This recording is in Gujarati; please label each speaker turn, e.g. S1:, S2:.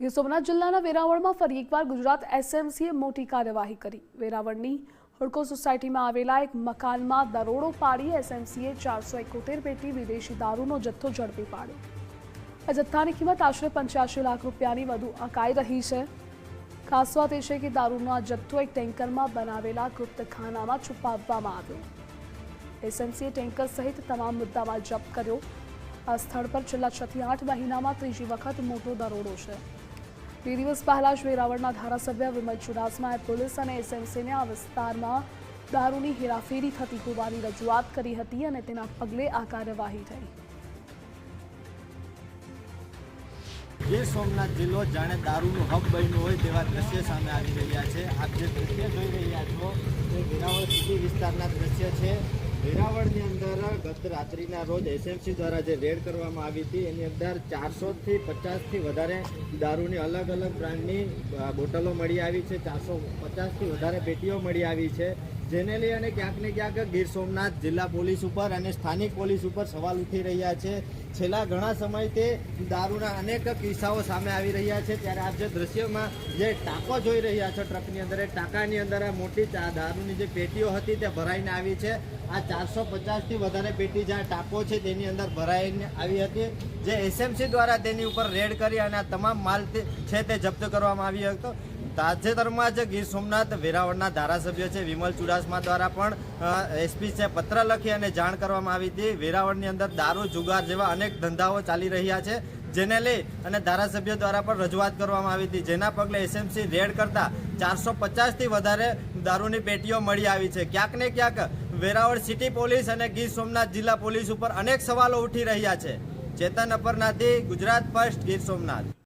S1: ગીર સોમનાથ જિલ્લાના વેરાવળમાં ફરી એકવાર ગુજરાત એસએમસીએ મોટી કાર્યવાહી કરી. વેરાવળની હુડકો સોસાયટીમાં આવેલા એક મકાનમાં દરોડો પાડી એસએમસીએ ચારસો એકોતેર પેટી વિદેશી દારૂનો જથ્થો ઝડપી પાડ્યો. આ જથ્થાની કિંમત આશરે પંચ્યાસી લાખ રૂપિયાની વધુ આંકાઈ રહી છે. ખાસ વાત એ છે કે દારૂનો આ જથ્થો એક ટેન્કરમાં બનાવેલા ગુપ્તખાનામાં છુપાવવામાં આવ્યો. એસએમસીએ ટેન્કર સહિત તમામ મુદ્દામાં જપ્ત કર્યો. આ સ્થળ પર છેલ્લા છથી આઠ મહિનામાં ત્રીજી વખત મોટો દરોડો છે. બે દિવસ પહેલા જ વેરાવળના ધારાસભ્ય વિમલ ચુડાસમાએ પોલીસ અને એસએમસીને આ વિસ્તારમાં દારૂની હેરાફેરી થતી હોવાની રજૂઆત કરી હતી અને તેના પગલે આ કાર્યવાહી થઈ.
S2: ગીર સોમનાથ જિલ્લો જાણે દારૂનું હબ બન્યું હોય તેવા દ્રશ્ય સામે આવી રહ્યા છે. આપ જે દ્રશ્ય જોઈ રહ્યા છો, તે વેરાવળ સિટી વિસ્તારના દ્રશ્ય છે. વેરાવળની અંદર ગત રાત્રિના રોજ એસએમસી દ્વારા જે રેડ કરવામાં આવી હતી, એની અંદર ચારસોથી પચાસથી વધારે દારૂની અલગ અલગ બ્રાન્ડની બોટલો મળી આવી છે. ચારસો પચાસથી વધારે પેટીઓ મળી આવી છે. જેને લઈ અને ક્યાંક ને ક્યાંક ગીર સોમનાથ જિલ્લા પોલીસ ઉપર અને સ્થાનિક પોલીસ ઉપર સવાલ ઉઠી રહ્યા છે. છેલ્લા ઘણા સમયથી દારૂના અનેક કિસ્સાઓ સામે આવી રહ્યા છે. ત્યારે આપ જે દ્રશ્યમાં જે ટાંકો જોઈ રહ્યા છો ટ્રકની અંદર ટાંકાની અંદર આ મોટી દારૂની જે પેટીઓ હતી તે ભરાઈને આવી છે. આ ચારસો પચાસથી વધારે પેટી જ્યાં ટાંકો છે તેની અંદર ભરાઈને આવી હતી. જે એસએમસી દ્વારા તેની ઉપર રેડ કરી અને આ તમામ માલ છે તે જપ્ત કરવામાં આવ્યો હતો. તાજેતરમાં જ ગીર સોમનાથ વેરાવળના ધારાસભ્ય છે વિમલ ચુડાસમા દ્વારા પણ એસપી છે પત્ર લખી અને જાણ કરવામાં આવી હતી. વેરાવળની અંદર દારૂ, જુગાર જેવા અનેક ધંધાઓ ચાલી રહ્યા છે. જેને લઈ અને ધારાસભ્ય દ્વારા પણ રજૂઆત કરવામાં આવી હતી. જેના પગલે એસએમસી રેડ કરતા ચારસો પચાસથી વધારે દારૂની પેટીઓ મળી આવી છે. ક્યાંક ને ક્યાંક વેરાવળ સિટી પોલીસ અને ગીર સોમનાથ જિલ્લા પોલીસ ઉપર અનેક સવાલો ઉઠી રહ્યા છે. ચેતન અપરનાથી ગુજરાત ફર્સ્ટ ગીર સોમનાથ.